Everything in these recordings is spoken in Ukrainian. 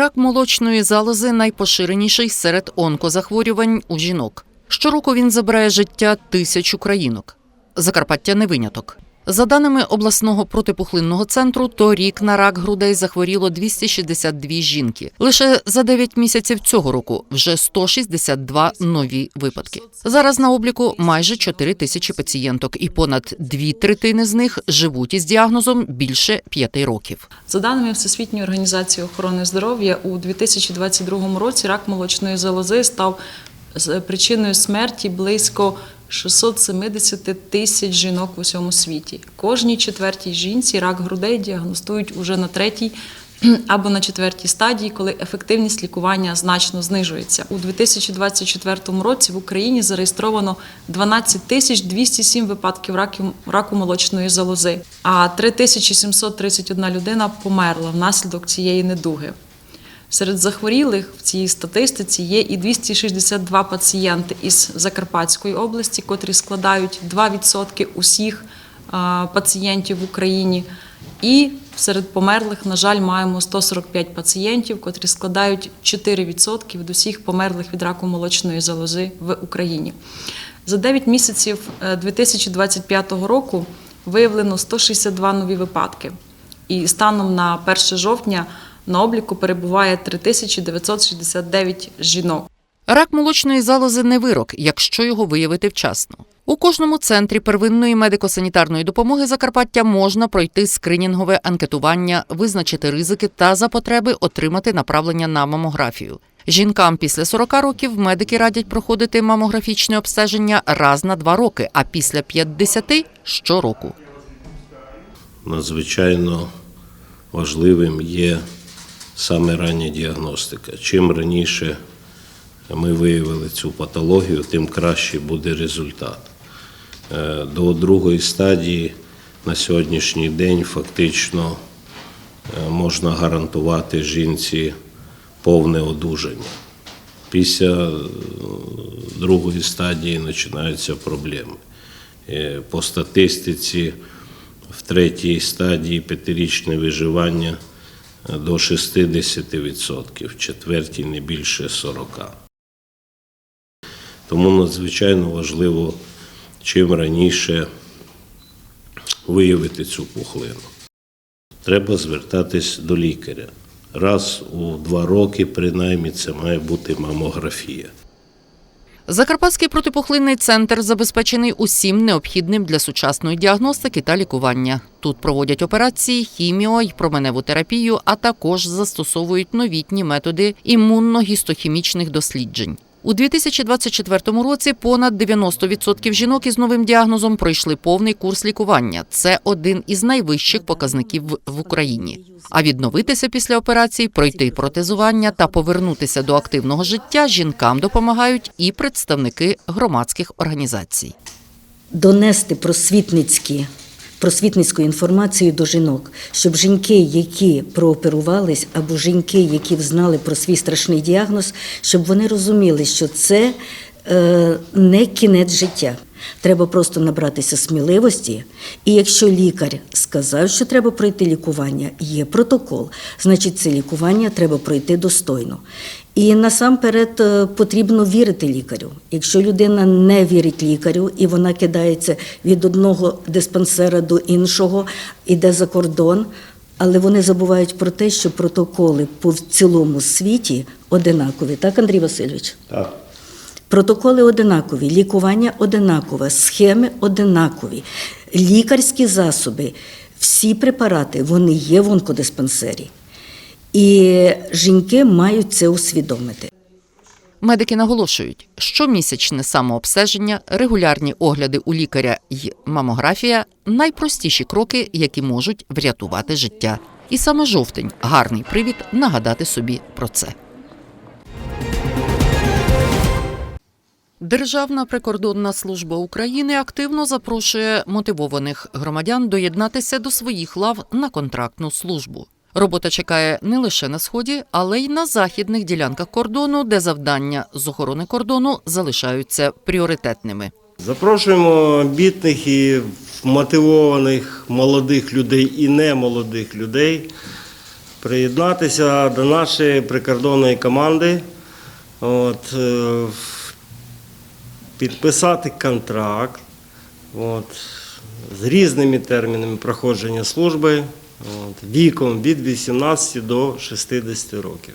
Рак молочної залози найпоширеніший серед онкозахворювань у жінок. Щороку він забирає життя тисяч українок. Закарпаття не виняток. За даними обласного протипухлинного центру, торік на рак грудей захворіло 262 жінки. Лише за 9 місяців цього року вже 162 нові випадки. Зараз на обліку майже 4 тисячі пацієнток, і понад дві третини з них живуть із діагнозом більше 5 років. За даними Всесвітньої організації охорони здоров'я, у 2022 році рак молочної залози став причиною смерті близько 670 тисяч жінок в усьому світі. Кожній четвертій жінці рак грудей діагностують уже на третій або на четвертій стадії, коли ефективність лікування значно знижується. У 2024 році в Україні зареєстровано 12 тисяч 207 випадків раку, молочної залози, а 3731 людина померла внаслідок цієї недуги. Серед захворілих в цій статистиці є і 262 пацієнти із Закарпатської області, котрі складають 2% усіх пацієнтів в Україні. І серед померлих, на жаль, маємо 145 пацієнтів, котрі складають 4% від усіх померлих від раку молочної залози в Україні. За 9 місяців е, 2025 року виявлено 162 нові випадки. І станом на 1 жовтня на обліку перебуває 3969 жінок. Рак молочної залози не вирок, якщо його виявити вчасно. У кожному центрі первинної медико-санітарної допомоги Закарпаття можна пройти скринінгове анкетування, визначити ризики та за потреби отримати направлення на мамографію. Жінкам після 40 років медики радять проходити мамографічне обстеження раз на два роки, а після 50 – щороку. надзвичайно важливим є саме рання діагностика. Чим раніше ми виявили цю патологію, тим краще буде результат. Е, До другої стадії на сьогоднішній день фактично е, можна гарантувати жінці повне одужання. Після е, другої стадії починаються проблеми. По статистиці в третій стадії п'ятирічне виживання до 60%, в четвертій не більше 40%. Тому надзвичайно важливо чим раніше виявити цю пухлину. Треба звертатись до лікаря. Раз у два роки, принаймні, це має бути мамографія. Закарпатський протипухлинний центр забезпечений усім необхідним для сучасної діагностики та лікування. Тут проводять операції, хіміо й променеву терапію, а також застосовують новітні методи імунно-гістохімічних досліджень. У 2024 році понад 90% жінок із новим діагнозом пройшли повний курс лікування. Це один із найвищих показників в- Україні. А відновитися після операцій, пройти протезування та повернутися до активного життя жінкам допомагають і представники громадських організацій. донести просвітницькі, просвітницьку інформацію до жінок, щоб жінки, які прооперувались, або жінки, які знали про свій страшний діагноз, щоб вони розуміли, що це е, не кінець життя. Треба просто набратися сміливості. І якщо лікар сказав, що треба пройти лікування, є протокол, значить це лікування треба пройти достойно. І насамперед е, потрібно вірити лікарю. Якщо людина не вірить лікарю і вона кидається від одного диспансера до іншого, іде за кордон, але вони забувають про те, що протоколи по цілому світі одинакові. Так, Андрій Васильович? Так. Протоколи одинакові, лікування одинакове, схеми одинакові, лікарські засоби, всі препарати вони є в онкодиспансері. І жінки мають це усвідомити. Медики наголошують, щомісячне самообстеження, регулярні огляди у лікаря й мамографія найпростіші кроки, які можуть врятувати життя. І саме жовтень гарний привід нагадати собі про це. Державна прикордонна служба України активно запрошує мотивованих громадян доєднатися до своїх лав на контрактну службу. Робота чекає не лише на сході, але й на західних ділянках кордону, де завдання з охорони кордону залишаються пріоритетними. Запрошуємо амбітних і мотивованих молодих людей і немолодих людей приєднатися до нашої прикордонної команди, от, е, підписати контракт от, з різними термінами проходження служби віком від 18 до 60 років.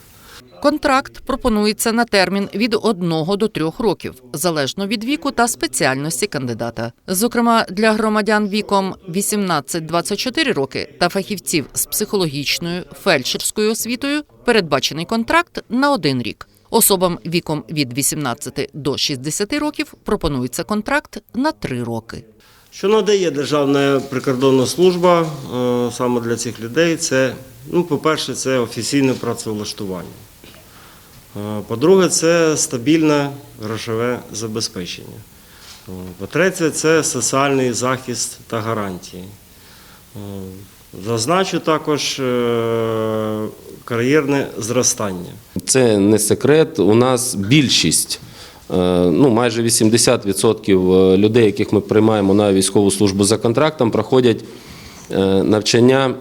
Контракт пропонується на термін від 1 до 3 років, залежно від віку та спеціальності кандидата. Зокрема, для громадян віком 18-24 роки та фахівців з психологічною фельдшерською освітою передбачений контракт на один рік. Особам віком від 18 до 60 років пропонується контракт на 3 роки. Що надає Державна прикордонна служба е, саме для цих людей, це, ну, по-перше, це офіційне працевлаштування. Е, По-друге, це стабільне грошове забезпечення. Е, По-третє, це соціальний захист та гарантії. Зазначу також кар'єрне зростання. Це не секрет. У нас більшість, ну майже 80% людей, яких ми приймаємо на військову службу за контрактом, проходять е, навчання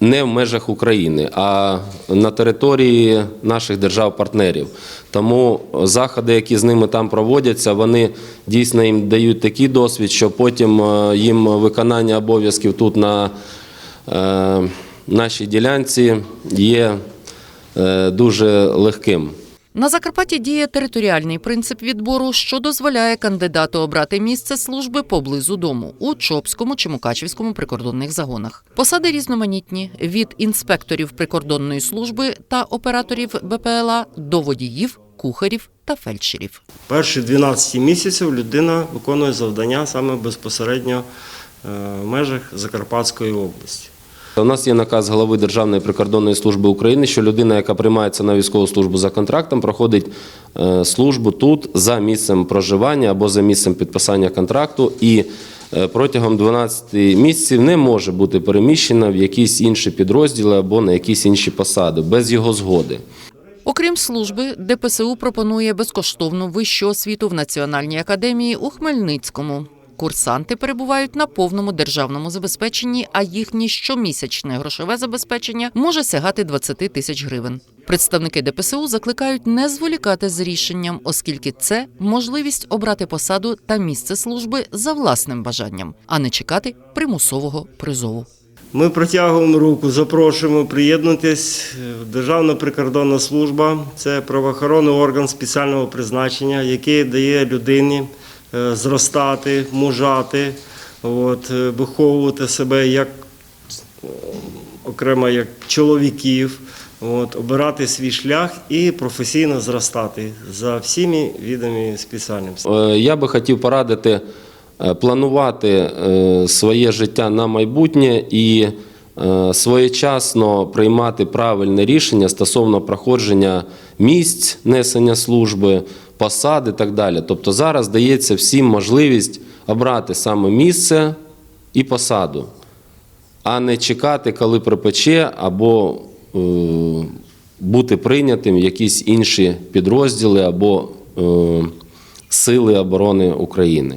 не в межах України, а на території наших держав-партнерів. Тому заходи, які з ними там проводяться, вони дійсно їм дають такий досвід, що потім е, їм виконання обов'язків тут на е, нашій ділянці є е, дуже легким. На Закарпатті діє територіальний принцип відбору, що дозволяє кандидату обрати місце служби поблизу дому у Чопському чи Мукачівському прикордонних загонах. Посади різноманітні від інспекторів прикордонної служби та операторів БПЛА до водіїв, кухарів та фельдшерів. Перші 12 місяців людина виконує завдання саме безпосередньо е, в межах Закарпатської області. У нас є наказ голови Державної прикордонної служби України, що людина, яка приймається на військову службу за контрактом, проходить е, службу тут за місцем проживання або за місцем підписання контракту і е, протягом 12 місяців не може бути переміщена в якісь інші підрозділи або на якісь інші посади без його згоди. Окрім служби, ДПСУ пропонує безкоштовну вищу освіту в Національній академії у Хмельницькому. Курсанти перебувають на повному державному забезпеченні, а їхнє щомісячне грошове забезпечення може сягати 20 тисяч гривень. Представники ДПСУ закликають не зволікати з рішенням, оскільки це можливість обрати посаду та місце служби за власним бажанням, а не чекати примусового призову. Ми протягуємо руку, запрошуємо приєднатись. Державна прикордонна служба це правоохоронний орган спеціального призначення, який дає людині зростати, мужати, от, е, виховувати себе як е, окремо як чоловіків, от, обирати свій шлях і професійно зростати за всіми видами спеціальностей. Е, Я би хотів порадити е, планувати е, своє життя на майбутнє і е, своєчасно приймати правильне рішення стосовно проходження місць несення служби, посад і так далі. Тобто зараз дається всім можливість обрати саме місце і посаду, а не чекати, коли припече, або е, бути прийнятим в якісь інші підрозділи або е, Сили оборони України.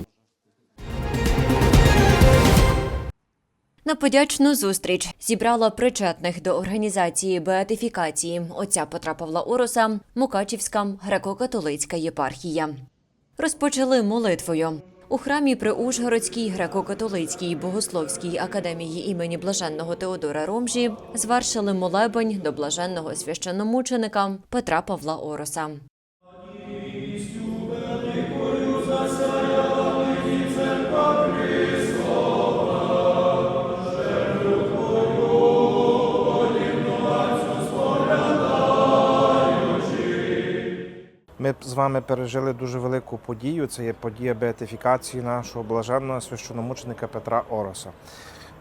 На подячну зустріч зібрала причетних до організації беатифікації отця Петра Павла Ороса Мукачівська греко-католицька єпархія. Розпочали молитвою. У храмі при Ужгородській греко-католицькій богословській академії імені блаженного Теодора Ромжі звершили молебень до блаженного священномученика Петра Павла Ороса. Ми з вами пережили дуже велику подію. Це є подія беатифікації нашого блаженного священомученика Петра Ороса.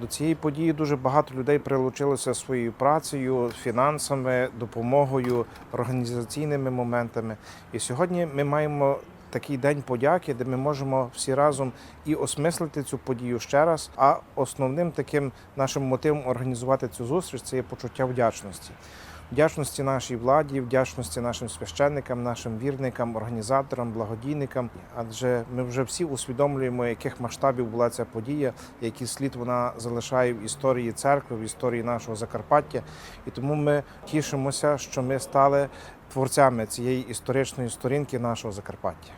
До цієї події дуже багато людей прилучилося своєю працею, фінансами, допомогою, організаційними моментами. І сьогодні ми маємо такий день подяки, де ми можемо всі разом і осмислити цю подію ще раз. А основним таким нашим мотивом організувати цю зустріч це є почуття вдячності. Вдячності нашій владі, вдячності нашим священникам, нашим вірникам, організаторам, благодійникам. Адже ми вже всі усвідомлюємо, яких масштабів була ця подія, який слід вона залишає в історії церкви, в історії нашого Закарпаття. І тому ми тішимося, що ми стали творцями цієї історичної сторінки нашого Закарпаття.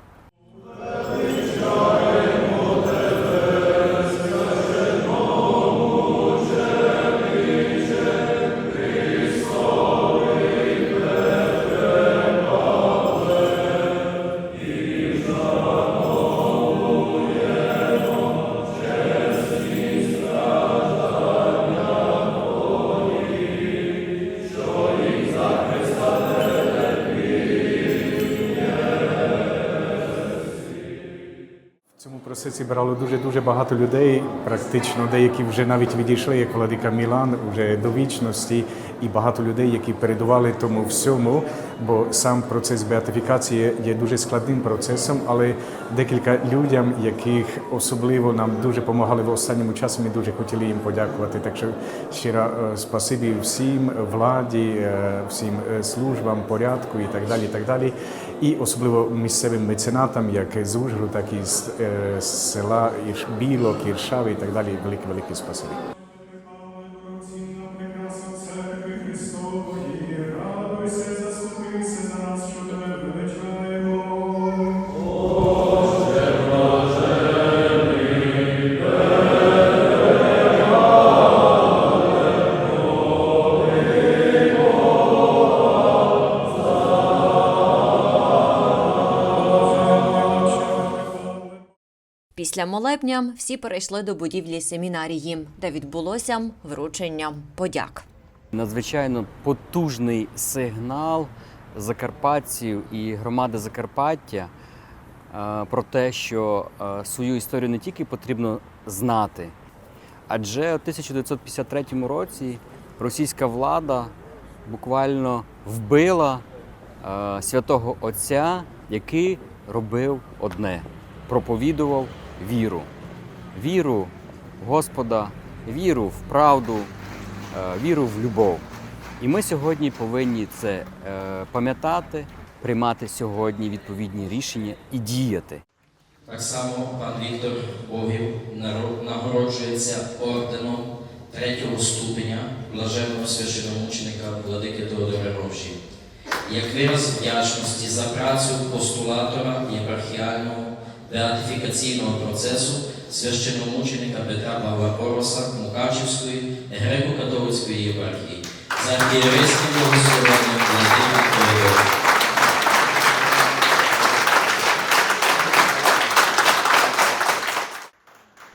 Цьому брало дуже дуже багато людей. Практично деякі вже навіть відійшли, як владика Мілан, вже до вічності, і багато людей, які передували тому всьому. Бо сам процес беатифікації є дуже складним процесом, але декілька людям, яких особливо нам дуже допомагали в останньому часі, ми дуже хотіли їм подякувати. Так що щиро е, спасибі всім владі, е, всім е, службам, порядку і так далі. І так далі. І особливо місцевим меценатам, як з Ужгороду, так і з, е, села Білок, Іршави і так далі. Велике, велике спасибі. Після молебня всі перейшли до будівлі семінарії, де відбулося вручення подяк. Надзвичайно потужний сигнал закарпатців і громади Закарпаття е, про те, що е, свою історію не тільки потрібно знати, адже у 1953 році російська влада буквально вбила е, святого Отця, який робив одне проповідував віру. Віру в Господа, віру в правду, е, віру в любов. І ми сьогодні повинні це е, пам'ятати, приймати сьогодні відповідні рішення і діяти. Так само пан Віктор Богів нагороджується орденом третього ступеня блаженного священомученика Владики Теодора Ровжі. Як вираз вдячності за працю постулатора єпархіального беатифікаційного процесу священомученика Петра Павла Ороса Мукачівської греко-католицької єпархії за архієрейським благословенням Владимира Теодора.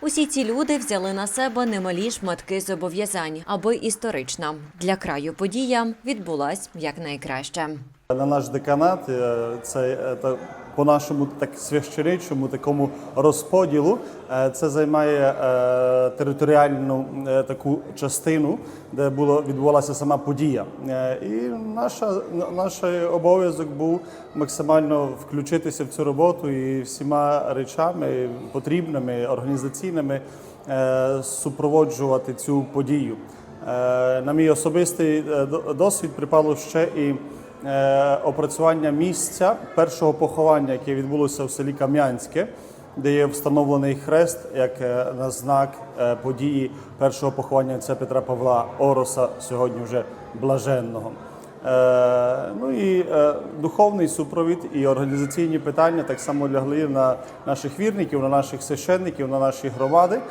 Усі ці люди взяли на себе немалі шматки зобов'язань, аби історична для краю подія відбулась якнайкраще. На наш деканат е, це е, по нашому так священичому такому розподілу. е, Це займає е, територіальну е, таку частину, де було відбувалася сама подія. І наша наш обов'язок був максимально включитися в цю роботу і всіма речами потрібними організаційними супроводжувати цю подію. На мій особистий до- досвід припало ще і опрацювання місця першого поховання, яке відбулося в селі Кам'янське, де є встановлений хрест як е, на знак е, події першого поховання отця Петра Павла Ороса, сьогодні вже блаженного. Е, ну і е, духовний супровід і організаційні питання так само лягли на наших вірників, на наших священників, на наші громади.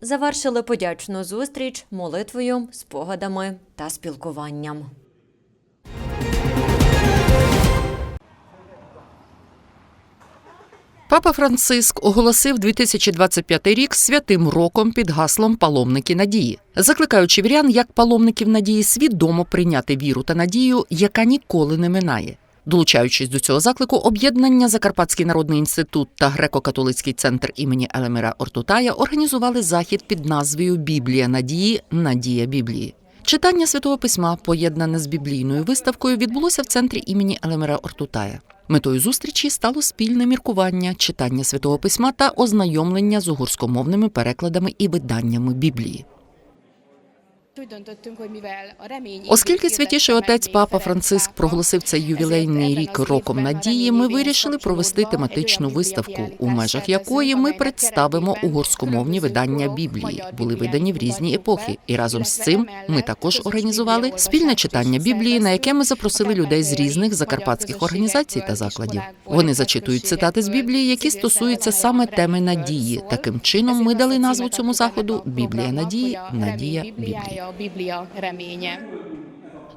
Завершили подячну зустріч молитвою, спогадами та спілкуванням. Папа Франциск оголосив 2025 рік святим роком під гаслом Паломники надії, закликаючи вірян як паломників надії свідомо прийняти віру та надію, яка ніколи не минає. Долучаючись до цього заклику, об'єднання Закарпатський народний інститут та греко-католицький центр імені Елемира Ортутая організували захід під назвою Біблія надії Надія Біблії. Читання святого письма, поєднане з біблійною виставкою, відбулося в центрі імені Елемера Ортутая. Метою зустрічі стало спільне міркування, читання святого письма та ознайомлення з угорськомовними перекладами і виданнями Біблії. Оскільки святіший отець Папа Франциск проголосив цей ювілейний рік роком надії, ми вирішили провести тематичну виставку, у межах якої ми представимо угорськомовні видання Біблії, були видані в різні епохи. І разом з цим ми також організували спільне читання Біблії, на яке ми запросили людей з різних закарпатських організацій та закладів. Вони зачитують цитати з Біблії, які стосуються саме теми надії. Таким чином, ми дали назву цьому заходу Біблія надії, надія Біблії.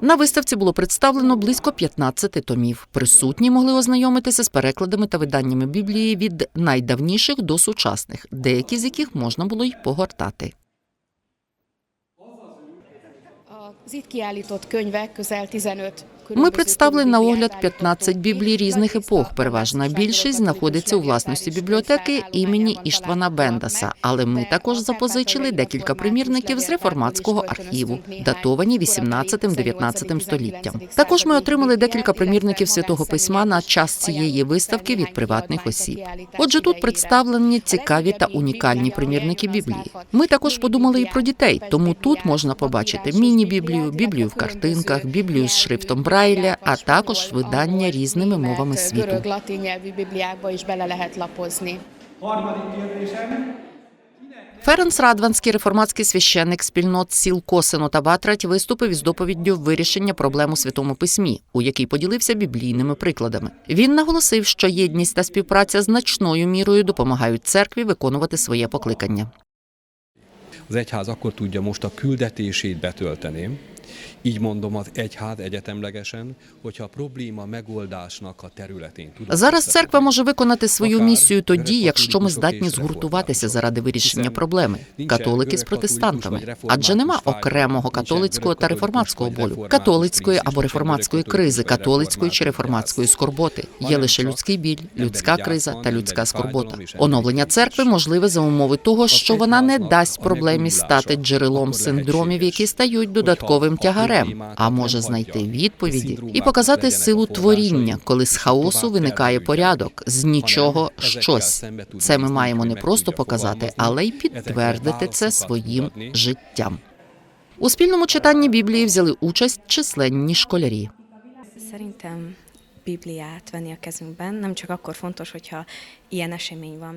На виставці було представлено близько 15 томів. Присутні могли ознайомитися з перекладами та виданнями Біблії від найдавніших до сучасних, деякі з яких можна було й погортати. Ми представили на огляд 15 біблій різних епох. Переважна більшість знаходиться у власності бібліотеки імені Іштвана Бендаса. Але ми також запозичили декілька примірників з реформатського архіву, датовані 18-19 століттям. Також ми отримали декілька примірників святого письма на час цієї виставки від приватних осіб. Отже, тут представлені цікаві та унікальні примірники Біблії. Ми також подумали і про дітей, тому тут можна побачити міні-біблію, біблію в картинках, біблію з шрифтом Брайля, а також видання різними мовами світу. Ференс Радванський реформатський священник спільнот сіл Косино та Батрать виступив із доповіддю вирішення проблем у святому письмі, у якій поділився біблійними прикладами. Він наголосив, що єдність та співпраця значною мірою допомагають церкві виконувати своє покликання. Az egyház akkor tudja most a küldetését betölteni, így mondom az egyház egyetemlegesen, hogyha a probléma megoldásnak a területén. Зараз церква може виконати свою місію тоді, якщо ми здатні згуртуватися заради вирішення проблеми. Католики з протестантами, адже нема окремого католицького та реформатського болю, католицької або реформатської кризи, католицької чи реформатської скорботи. Є лише людський біль, людська криза та людська скорбота. Оновлення церкви можливе за умови того, що вона не дасть проблемі стати джерелом синдромів, які стають додатковим тягарем, а може знайти відповіді і показати силу творіння, коли з хаосу виникає порядок, з нічого щось. Це ми маємо не просто показати, але й підтвердити це своїм життям. У спільному читанні Біблії взяли участь численні школярі. Bibliát venni a kezünkben nem csak akkor fontos, hogyha ilyen.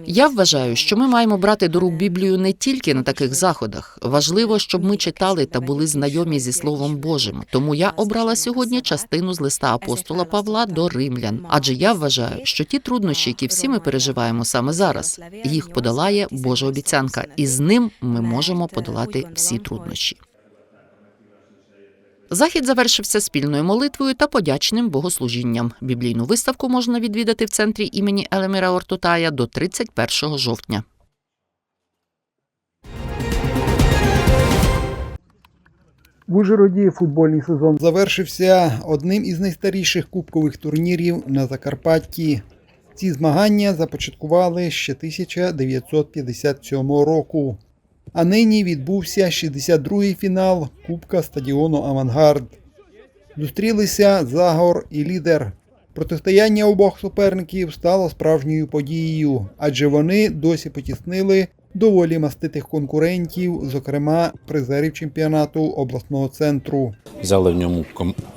Я вважаю, що ми маємо брати до рук Біблію не тільки на таких заходах. Важливо, щоб ми читали та були знайомі зі Словом Божим. Тому я обрала сьогодні частину з листа апостола Павла до римлян. Адже я вважаю, що ті труднощі, які всі ми переживаємо саме зараз, їх подолає Божа обіцянка, і з ним ми можемо подолати всі труднощі. Захід завершився спільною молитвою та подячним богослужінням. Біблійну виставку можна відвідати в центрі імені Елеміра Ортутая до 31 жовтня. В Ужгороді футбольний сезон завершився одним із найстаріших кубкових турнірів на Закарпатті. Ці змагання започаткували ще 1957 року. А нині відбувся 62-й фінал Кубка стадіону Авангард. Зустрілися Загор і лідер. Протистояння обох суперників стало справжньою подією, адже вони досі потіснили доволі маститих конкурентів, зокрема призерів чемпіонату обласного центру. Взяли в ньому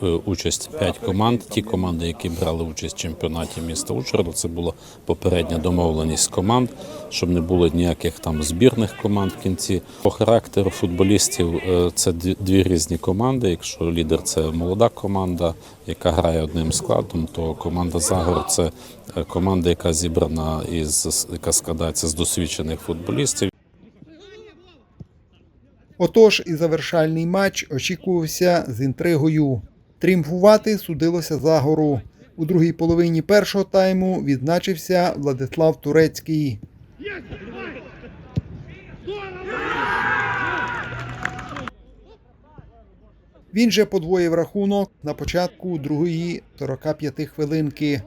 е, участь 5 команд. Ті команди, які брали участь в чемпіонаті міста Ужгорода, це була попередня домовленість команд, щоб не було ніяких там збірних команд в кінці. По характеру футболістів е, це дві різні команди. Якщо лідер це молода команда, яка грає одним складом, то команда Загор це команда, яка зібрана із яка складається з досвідчених футболістів. Отож, і завершальний матч очікувався з інтригою. Тріумфувати судилося Загору. У другій половині першого тайму відзначився Владислав Турецький. Він же подвоїв рахунок на початку другої 45 хвилинки.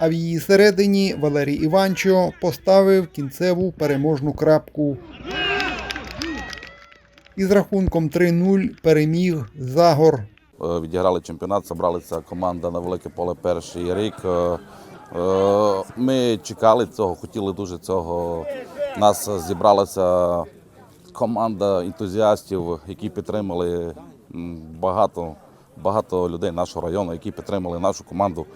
А в її середині Валерій Іванчо поставив кінцеву переможну крапку. Із рахунком 3-0 переміг Загор. Е, Відіграли чемпіонат, зібралися команда на велике поле перший рік. Е, Е, Ми чекали цього, хотіли дуже цього. Нас зібралася команда ентузіастів, які підтримали багато, багато людей нашого району, які підтримали нашу команду.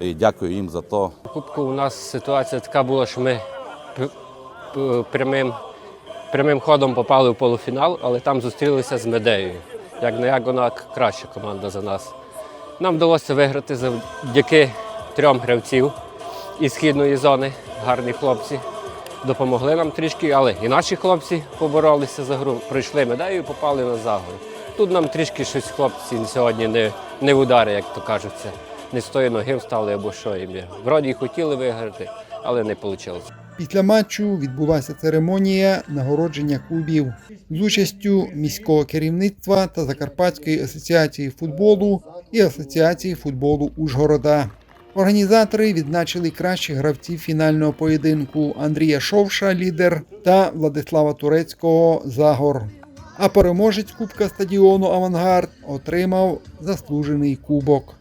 І дякую їм за то. Кубку у нас ситуація така була, що ми прямим, прямим ходом попали в полуфінал, але там зустрілися з медеєю. Як не як вона краща команда за нас. Нам вдалося виграти завдяки трьом гравців із східної зони. Гарні хлопці. Допомогли нам трішки, але і наші хлопці поборолися за гру. Пройшли медею і попали на загор. Тут нам трішки щось хлопці сьогодні не, не удари, як то кажуться. Не з тої ноги встали або що їм. Вроді хотіли виграти, але не вийшло. Після матчу відбулася церемонія нагородження клубів з участю міського керівництва та Закарпатської асоціації футболу і Асоціації футболу Ужгорода. Організатори відзначили кращих гравців фінального поєдинку Андрія Шовша, лідер, та Владислава Турецького Загор. А переможець Кубка стадіону Авангард отримав заслужений кубок.